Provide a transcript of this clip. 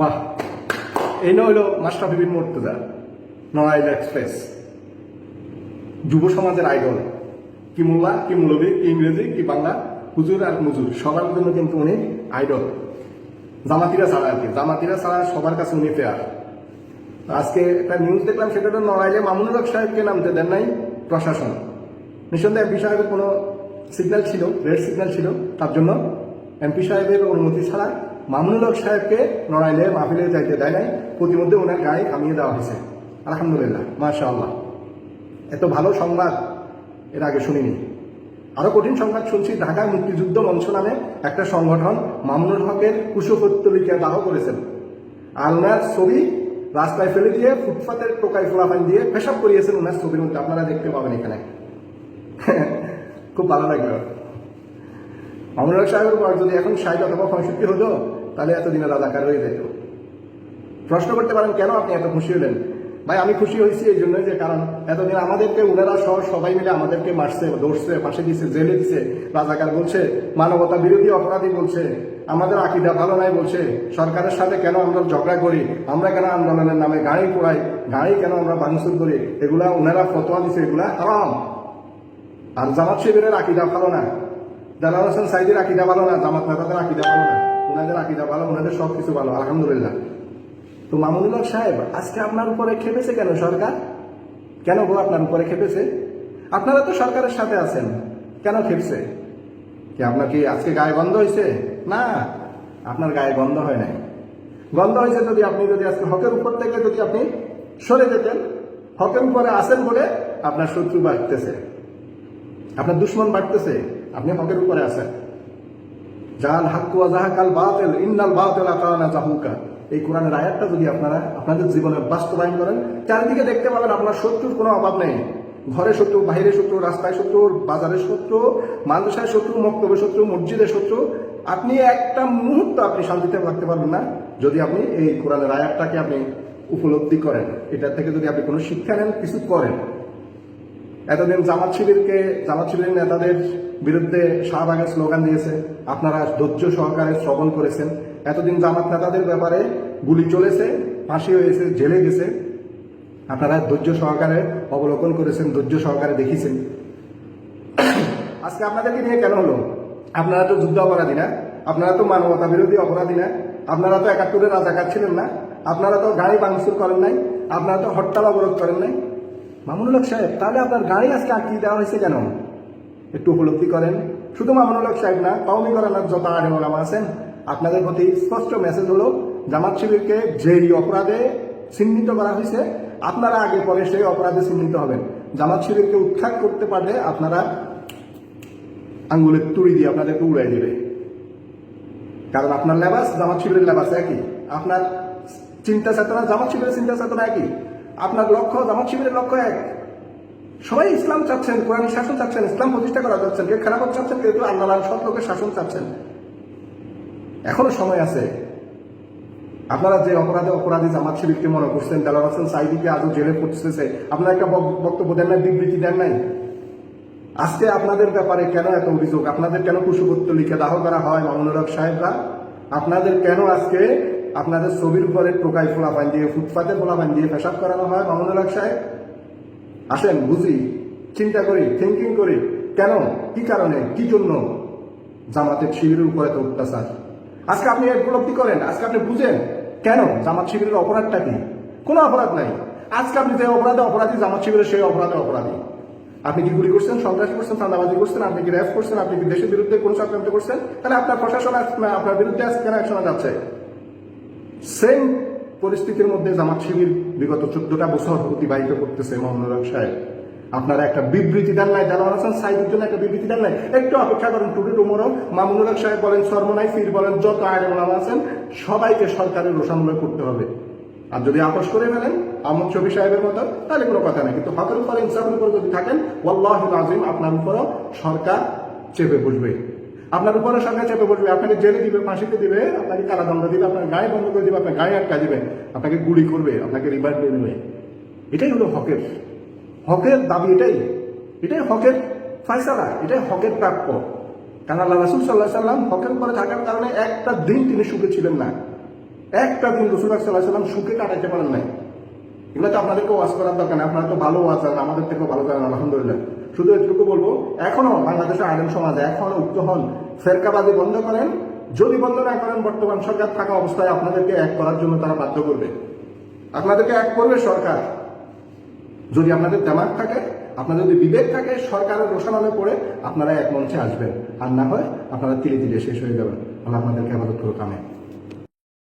বাহ। এই না হইল মাস্টাফি মর্তুদা নড়াইল এক্সপ্রেস। যুব সমাজের আইডল। কি মোল্লা, কি মৌলবী, কি ইংরেজি, কি বাংলা, হুজুর আর মুজুর সবার জন্য কিন্তু উনি আইডল। জামাতিরা ছাড়া আর কি। জামাতিরা ছাড়া সবার কাছে উনি ফেয়ার আজকে একটা নিউজ দেখলাম, সেটা তো নড়াইলে মামুনুল হক সাহেবকে নামতে দেন নাই প্রশাসন। নিঃসন্দেহে এমপি সাহেবের কোনো সিগন্যাল ছিল রেড সিগন্যাল ছিল, তার জন্য এমপি সাহেবের অনুমতি ছাড়া মামুনুল হক সাহেবকে নড়াইলে, মাহফিলে যাইতে দেয় নাই, প্রতিমধ্যে ওনার গায়ে থামিয়ে দেওয়া হয়েছে। আলহামদুলিল্লাহ মাশা এত ভালো সংবাদ এর আগে শুনিনি। আরও কঠিন সংবাদ শুনছি ঢাকায় মুক্তিযুদ্ধ মঞ্চ নামে একটা সংগঠন মামুনুল হকের কুশপত্তলিকা দাহ করেছেন। আর ওনার ছবি রাস্তায় ফেলে দিয়ে ফুটপাতের টোকাই ফোলাফান দিয়ে পেশাব করিয়েছেন ওনার ছবির মধ্যে, আপনারা দেখতে পাবেন এখানে। খুব ভালো লাগল। হক সাহেবের পর যদি এখন ষাট অথবা পঁয়ষট্টি হতো, তাহলে এতদিনে রাজাকার হয়ে যেত। প্রশ্ন করতে পারেন, কেন আপনি এত খুশি হলেন? ভাই, আমি খুশি হয়েছি এই জন্য যে, কারণ এতদিন আমাদেরকে উনারা সহ সবাই মিলে আমাদেরকে মারছে, ধরছে পাশে দিছে, জেলে দিছে। রাজাকার বলছে, মানবতা বিরোধী অপরাধী বলছে, আমাদের আকিদা ভালো নাই বলছে, সরকারের সাথে কেন আমরা ঝগড়া করি, আমরা কেন আন্দোলনের নামে গাড়ি পোড়াই, গাড়ি কেন আমরা ভাঙচুর করি, এগুলা ওনারা ফতোয়া দিছে, এগুলা হারাম। আর জামাত শিবিরের আকিদা ভালো না। জালাল হোসেন সাইদের আকিদা ভালো না, জামাত নেতাদের আকিদা ভালো না ওনাদের আকিদা ভালো ওনাদের সব কিছু ভালো, আলহামদুলিল্লাহ। তো মামুনুল হক সাহেব, আজকে আপনার উপরে খেপেছে কেন সরকার? কেন গো আপনার উপরে খেপেছে? আপনারা তো সরকারের সাথে আছেন, কেন খেপছে? কি আপনার কি আজকে গায়ে গন্ধ হয়েছে? না, আপনার গায়ে গন্ধ হয় নাই। গন্ধ হয়েছে যদি আপনি যদি আজকে হকের উপর থেকে যদি আপনি সরে যেতেন, হকের উপরে আসেন বলে আপনার শত্রু বাড়তেছে, আপনার দুশ্মন বাড়তেছে। আপনি হকের উপরে আছেন। জাল হাক্কুয়া জাহাকাল বাতিল, ইন্নাল বাতিল আকানা জাহুকা। এই কোরআনের আয়াতটা যদি আপনারা আপনাদের জীবনে বাস্তবায়ন করেন, চারিদিকে দেখতে পাবেন আপনার শত্রুর কোনো অভাব নেই। ঘরে শত্রু বাইরে শত্রু, রাস্তায় শত্রু বাজারের শত্রু, মাদ্রাসায় শত্রু মক্তবের শত্রু মসজিদের শত্রু, আপনি একটা মুহূর্ত আপনি শান্তিতে থাকতে পারবেন না যদি আপনি এই কোরআনের আয়াতটাকে আপনি উপলব্ধি করেন। এটা থেকে যদি আপনি কোনো শিক্ষা নেন, কিছু করেন। এতদিন জামাত শিবিরকে, জামাত শিবিরের নেতাদের বিরুদ্ধে শাহবাগের স্লোগান দিয়েছে, আপনারা ধৈর্য সহকারে শ্রবণ করেছেন। এতদিন জামাত নেতাদের ব্যাপারে গুলি চলেছে, ফাঁসি হয়েছে, জেলে গেছে। আপনারা ধৈর্য সহকারে অবলোকন করেছেন, ধৈর্য সহকারে দেখিছেন। আজকে আপনাদেরকে নিয়ে কেন হলো? আপনারা তো যুদ্ধ অপরাধী না, আপনারা তো মানবতা বিরোধী অপরাধী না, আপনারা তো একাত্তরের রাজাকার ছিলেন না, আপনারা তো গাড়ি ভাঙচুর করেন নাই, আপনারা তো হরতাল অবরোধ করেন নাই। মামুনুল হক সাহেব, তাহলে আপনার গাড়ি আজকে আটকিয়ে দেওয়া হয়েছে কেন? একটু উপলব্ধি করেন। শুধু মামুনুল হক সাহেব না, কওমি করানোর যত আগে ওলামা আছেন, আপনাদের প্রতি স্পষ্ট মেসেজ হলো, জামাত শিবিরকে যেই অপরাধে চিহ্নিত করা হয়েছে, আপনারা আগে পরে সেই অপরাধে চিহ্নিত হবেন। জামাত শিবিরকে উৎখাত করতে পারলে আপনারা আঙ্গুলের তুড়ি দিয়ে আপনাদেরকে উড়াই দেবে। কারণ আপনার লেবাস জামাত শিবিরের লেবাস একই। আপনার চিন্তা চেতনা জামাত শিবিরের চিন্তা চেতনা একই। আপনার লক্ষ্য, জামাত শিবিরের লক্ষ্য এক। সবাই ইসলাম চাচ্ছেন, কোরআন শাসন চাচ্ছেন, ইসলাম প্রতিষ্ঠা করা যাচ্ছেন কেউ খেলাফত চাচ্ছেন কেউ আল্লাহ সব লোকের শাসন চাচ্ছেন। এখনও সময় আছে। আপনারা যে অপরাধে অপরাধী জামাত শিবিরকে মনে করছেন দেলার হোসেন সাইদিকে আজও জেলে পড়তেছে আপনারা একটা বক্তব্য দেন নাই, বিবৃতি দেন নাই? আজকে আপনাদের ব্যাপারে কেন এত অভিযোগ? আপনাদের কেন কুশপত্র লিখে দাহ করা হয় মামুনুর সাহেবরা? আপনাদের কেন আজকে আপনাদের ছবির উপরে টোকাই ফোলা বান দিয়ে, ফুটপাতে ফোলা বান দিয়ে পেশাব করানো হয় মামুনুর হক সাহেব? আসেন, বুঝি, চিন্তা করি থিঙ্কিং করি। কেন? কি কারণে? কি জন্য? জামাতের শিবিরের উপরে তো অত্যাচার। আজকে আপনি উপলব্ধি করেন, আজকে আপনি বুঝেন। কেন? জামাত শিবিরের অপরাধটা কি? কোনো অপরাধ নাই। আজকে আপনি যে অপরাধে অপরাধী, জামাত শিবিরের সেই অপরাধে অপরাধী। আপনি কি গুলি করছেন, সন্ত্রাস করছেন, চাঁদাবাজি করছেন, আপনি কি র্যাপ করছেন, আপনি কি দেশের বিরুদ্ধে কোন চক্রান্ত করছেন? তাহলে আপনার প্রশাসন আপনার বিরুদ্ধে আজ কেন অ্যাকশনে যাচ্ছে? সেম পরিস্থিতির মধ্যে জামাত শিবির বিগত চোদ্দটা বছর অতিবাহিত করতেছে মোহাম্মদ সাহেব। আপনারা একটা বিবৃতি দেন নাই জানান হাসান সাইদের জন্য একটা বিবৃতি দেন নাই? একটু অপেক্ষা করেন, টুডে টুমোরো মামুনুল সাহেব বলেন সর্বনাই ফির বলেন, যত আইন আছেন, সবাইকে সরকারের রোষামূলক করতে হবে। আর যদি আপোষ করে ফেলেন, আহমদ শফি সাহেবের মতো, তাহলে কোনো কথা নেই। কিন্তু হকের উপর ইনসাফের উপর যদি থাকেন ওয়াল্লাহ আজিম আপনার উপরও সরকার চেপে বসবে। আপনার উপরে সরকার চেপে বসবে, আপনাকে জেলে দিবে, ফাঁসিতে দিবে, আপনাকে কারাদণ্ড দিবে আপনার গায়ে বন্ধ করে দিবে আপনার গায়ে আটকা দিবে, আপনাকে গুলি করবে, আপনাকে রিমান্ড দেবে এটাই হলো হকের। হকের দাবি এটাই। এটাই হকের ফায়সালা, এটাই হকের প্রাপ্য। কারণ আল্লাহ রাসুল সাল্লাহ সাল্লাম হকের উপরে থাকার কারণে একটা দিন তিনি সুখে ছিলেন না। একটা দিন রসুল্লাহ সাল্লাহ সাল্লাম সুখে কাটাইতে পারেন নাই। এগুলো তো আপনাদেরকে ওয়াজ করার দরকার নেই, আপনারা তো ভালো ওয়াজ জানেন, আমাদের থেকেও ভালো জানেন, আলহামদুলিল্লাহ। শুধু এটুকু বলব, এখনও বাংলাদেশের আইন সমাজে এখনও উক্ত হন, ফেরকাবাজি বন্ধ করেন, যদি বন্ধ না করেন বর্তমান সরকার থাকা অবস্থায় আপনাদেরকে এক করার জন্য তারা বাধ্য করবে। আপনাদেরকে এক করবে সরকার। যদি আপনাদের দেমাগ থাকে, আপনাদের যদি বিবেক থাকে, সরকারের রোশানালে পড়ে আপনারা এক মঞ্চে আসবেন। আর না হয় আপনারা তিলে তিলে শেষ হয়ে যাবেন। আল্লাহ আপনাদেরকে আবাদত করে কামে